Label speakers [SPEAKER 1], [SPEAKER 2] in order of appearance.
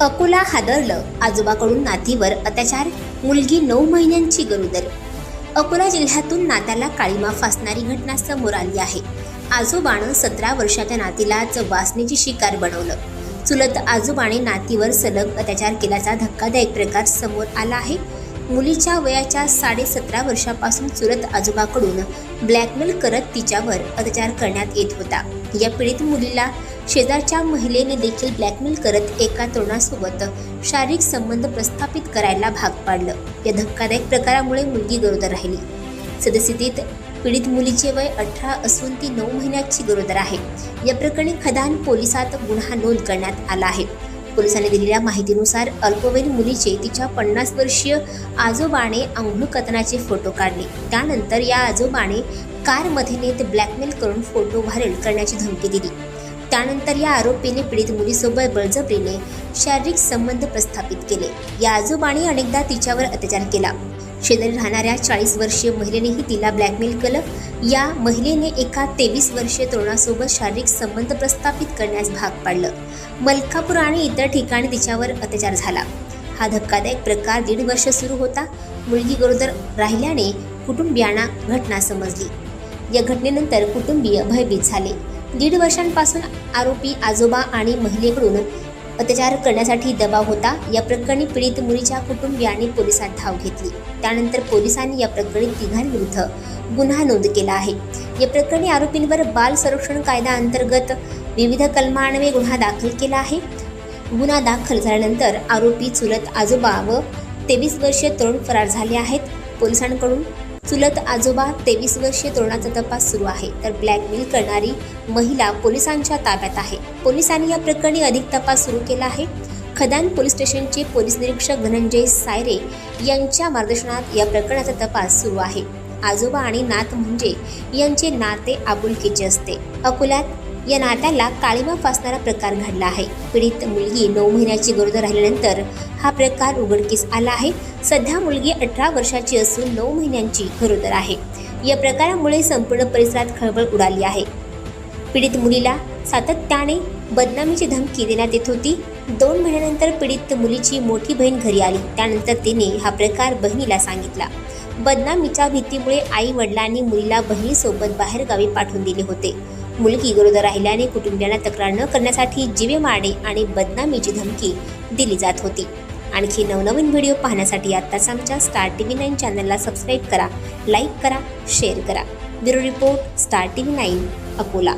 [SPEAKER 1] अकोला हादरलं आजोबाकडून नातीवर अत्याचार मुलगी नऊ महिन्यांची गरोदर. अकोला जिल्ह्यातून नात्याला काळीमा फासणारी घटना समोर आली आहे. आजोबानं सतरा वर्षाच्या नातीलाच वासनेची शिकार बनवलं. चुलत आजोबाने नातीवर सलग अत्याचार केल्याचा धक्कादायक प्रकार समोर आला आहे. मुलीच्या वयाच्या साडेसतरा वर्षापासून चुलत आजोबाकडून ब्लॅकमेल करत तिच्यावर अत्याचार करण्यात येत होता. या पीडित मुलीला शेजारच्या महिलेने देखील ब्लॅकमेल करत एका तरुणासोबत शारीरिक संबंध प्रस्थापित करायला भाग पाडलं. या धक्कादायक प्रकारामुळे मुलगी गरोदर राहिली. सदस्थितीत पीडित मुलीचे वय अठरा असून ती नऊ महिन्याची गरोदर आहे. या प्रकरणी खदान पोलिसात गुन्हा नोंद करण्यात आला आहे. पोलिसांनी दिलेल्या माहितीनुसार अल्पवयीन मुलीचे तिच्या पन्नास वर्षीय आजोबाने अंघोळ कथनाचे फोटो काढले. त्यानंतर या आजोबाने कारमध्ये नेत ब्लॅकमेल करून फोटो व्हायरल करण्याची धमकी दिली. त्यानंतर या आरोपीने पीडित मुलीसोबत बळजबरीने शारीरिक संबंध प्रस्थापित केले. या आजोबाने अनेकदा तिच्यावर अत्याचार केला. शेजारी राहणाऱ्या चाळीस वर्षीय महिलेनेही तिला ब्लॅकमेल केलं. या महिलेने एका तेवीस वर्षीय तरुणासोबत शारीरिक संबंध प्रस्थापित करण्यास भाग पाडलं. मलकापूर आणि इतर ठिकाणी तिच्यावर अत्याचार झाला. हा धक्कादायक प्रकार दीड वर्ष सुरू होता. मुलगी गरोदर राहिल्याने कुटुंबियांना घटना समजली. या घटनेनंतर कुटुंबीय भयभीत झाले. दीड वर्षांपासून आरोपी आजोबा आणि महिलेकडून अत्याचार करण्यासाठी दबाव होता. या प्रकरणी पीडित मुलीच्या कुटुंबियांनी पोलिसात धाव घेतली. त्यानंतर पोलिसांनी या प्रकरणी तिघांविरुद्ध गुन्हा नोंद केला आहे. या प्रकरणी आरोपींवर बाल संरक्षण कायदा अंतर्गत विविध कलमान्वये गुन्हा दाखल केला आहे. गुन्हा दाखल झाल्यानंतर आरोपी चुलत आजोबा व तेवीस वर्षीय तरुण फरार झाले आहेत. पोलिसांकडून चुलत आजोबा तेवीस वर्षीय तरुणाचा तपास सुरू आहे. तर ब्लॅकमेल करणारी महिला पोलिसांच्या ताब्यात आहे. पोलिसांनी या प्रकरणी अधिक तपास सुरू केला आहे. खदान पोलीस स्टेशनचे पोलीस निरीक्षक धनंजय सायरे यांच्या मार्गदर्शनात या प्रकरणाचा तपास सुरू आहे. आजोबा आणि नात म्हणजे यांचे नाते आपुलकीचे असते. अकोल्यात या नात्याला काळीमा फासणारा प्रकार घडला आहे. पीडित मुलगी नऊ महिन्याची गरोदर राहिल्यानंतर हा प्रकार उघडकीस आला आहे. सध्या मुलगी अठरा वर्षाची असून नऊ महिन्यांची गरोदर आहे. या प्रकारामुळे संपूर्ण परिसरात खळबळ उडाली आहे. पीडित मुलीला सातत्याने बदनामीची धमकी देण्यात येत होती. दोन महिन्यानंतर पीडित मुलीची मोठी बहीण घरी आली. त्यानंतर तिने हा प्रकार बहिणीला सांगितला. बदनामीच्या भीतीमुळे आई वडिलांनी मुलीला बहिणीसोबत बाहेरगावी पाठवून दिले होते. मुलगी गरोदर राहिल्याने कुटुंबियांना तक्रार न करण्यासाठी जीवे मारणे आणि बदनामीची धमकी दिली जात होती. आणखी नवनवीन व्हिडिओ पाहण्यासाठी आत्ताच आमच्या स्टार टी व्ही नाईन चॅनलला सबस्क्राईब करा लाईक करा शेअर करा. Bureau report star T V nine Akola.